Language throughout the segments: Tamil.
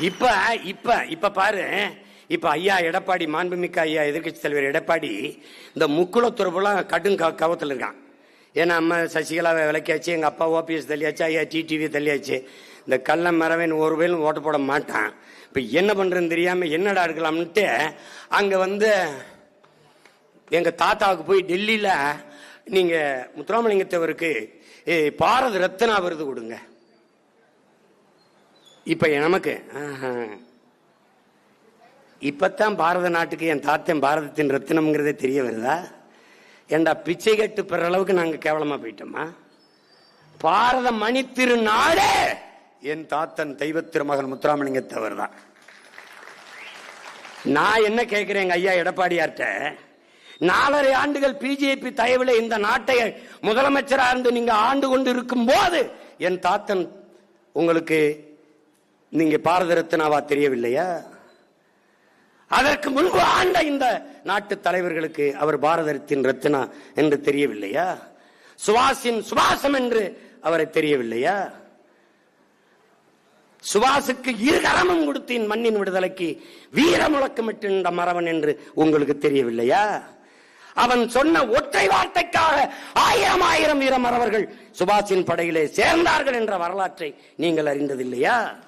இப்ப இப்ப இப்ப பாரு. இப்ப ஐயா எடப்பாடி மாண்புமிக்க ஐயா எதிர்க்கட்சி தலைவர் எடப்பாடி இந்த முக்குளத்துறப்புலாம் கடும் கவத்தில் இருக்கான். ஏன்னா அம்மா சசிகலாவை விளக்கியாச்சு எங்க அப்பா ஓபிஎஸ் தள்ளியாச்சு ஐயா டிடிவி தள்ளியாச்சு. இந்த கள்ள மரவன் ஒரு வேலும் ஓட்டு போட மாட்டான். இப்ப என்ன பண்றதுன்னு தெரியாம என்னடா இருக்கலாம்னுட்டு அங்க வந்து எங்க தாத்தாவுக்கு போய் டெல்லியில நீங்க முத்துராமலிங்கத்தவருக்கு ஏய், பாரத ரத்னா விருது கொடுங்க. இப்ப நமக்கு இப்பத்தான் பாரத நாட்டுக்கு என் தாத்தன் பாரதத்தின் ரத்தினம்ங்கிறதே தெரிய வருதா? ஏண்டா பிச்சை கட்டு பெற அளவுக்கு நாங்கள் கேவலமா போயிட்டோமா? பாரத மணி திருநாடே என் தாத்தன் தெய்வ திருமகன் முத்துராமலிங்கத்தவர் தான் நான் என்ன கேட்கிறேன் எங்க ஐயா எடப்பாடியார்ட்ட? நாலரை ஆண்டுகள் பிஜேபி தயவில் இந்த நாட்டை முதலமைச்சராக இருந்து நீங்க ஆண்டு கொண்டு இருக்கும் போது என் தாத்தன் உங்களுக்கு நீங்க பாரத ரத்னாவா தெரியவில்லையா? அதற்கு முன்பு ஆண்ட இந்த நாட்டு தலைவர்களுக்கு அவர் பாரதத்தின் ரத்னா என்று தெரியவில்லையா? சுவாசின் சுவாசம் என்று அவரை தெரியவில்லையா? சுவாசுக்கு இருகரமும் கொடுத்து என் மண்ணின் விடுதலைக்கு வீர முழக்கமிட்ட மறவன் என்று உங்களுக்கு தெரியவில்லையா? அவன் சொன்ன ஒற்றை வார்த்தைக்காக ஆயிரம் ஆயிரம் வீரமறவர்கள் சுபாஷின் படையிலே சேர்ந்தார்கள் என்ற வரலாற்றை நீங்கள் அறிந்ததில்லையா?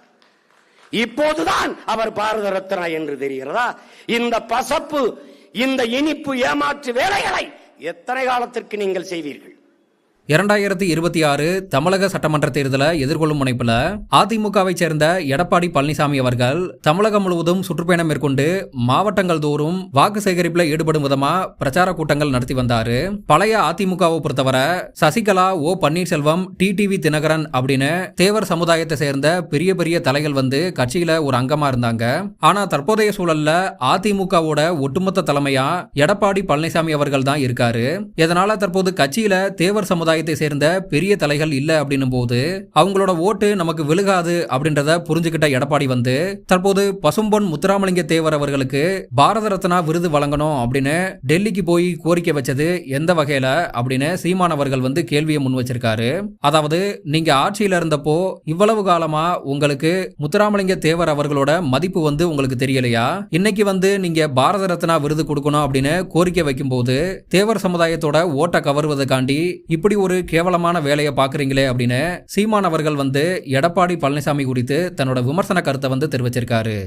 இப்போதுதான் அவர் பாரத ரத்னா என்று தெரிகிறதா? இந்த பசப்பு இந்த இனிப்பு ஏமாற்று வேலைகளை எத்தனை காலத்திற்கு நீங்கள் செய்வீர்கள்? இரண்டாயிரத்தி இருபத்தி ஆறு தமிழக சட்டமன்ற தேர்தலை எதிர்கொள்ளும் முனைப்புல அதிமுகவை சேர்ந்த எடப்பாடி பழனிசாமி அவர்கள் தமிழகம் முழுவதும் சுற்றுப்பயணம் மேற்கொண்டு மாவட்டங்கள் தோறும் வாக்கு சேகரிப்புல ஈடுபடும் விதமா பிரச்சார கூட்டங்கள் நடத்தி வந்தாரு. பழைய அதிமுகவை பொறுத்தவரை சசிகலா ஓ பன்னீர்செல்வம் டிடிவி தினகரன் அப்படின்னு தேவர் சமுதாயத்தை சேர்ந்த பெரிய பெரிய தலைகள் வந்து கட்சியில ஒரு அங்கமா இருந்தாங்க. ஆனா தற்போதைய சூழல்ல அதிமுகவோட ஒட்டுமொத்த தலைமையா எடப்பாடி பழனிசாமி அவர்கள் தான் இருக்காரு. இதனால தற்போது கட்சியில தேவர் சமுதாயத்தை சேர்ந்த பெரிய தலைகள் இல்ல அப்படின்னும் போது அவங்களோட ஓட்டு நமக்கு விழுகாது அப்படின்றத புரிஞ்சுக்கிட்ட எடப்பாடி வந்து தற்போது பசும்பொன் முத்துராமலிங்க தேவர் அவர்களுக்கு பாரத ரத்னா விருது வழங்கணும் அப்படின்னு டெல்லிக்கு போய் கோரிக்கை வச்சது எந்த வகையில அப்படின்னு சீமான் அவர்கள் வந்து கேள்வியை முன் வச்சிருக்காரு. அதாவது நீங்க ஆட்சியில இருந்தப்போ இவ்வளவு காலமா உங்களுக்கு முத்துராமலிங்க தேவர் அவர்களோட மதிப்பு வந்து உங்களுக்கு தெரியலையா? இன்னைக்கு வந்து நீங்க பாரத ரத்னா விருது கொடுக்கணும் அப்படின்னு கோரிக்கை வைக்கும்போது தேவர் சமுதாயத்தோட ஓட்டை கவர்வதற்காண்டி இப்படி ஒரு கேவலமான வேலையை பாக்குறீங்களே அப்படின்னு சீமான் அவர்கள் வந்து எடப்பாடி பழனிசாமி குறித்து தன்னோட விமர்சன கருத்தை வந்து தெரிவிச்சிருக்காரு.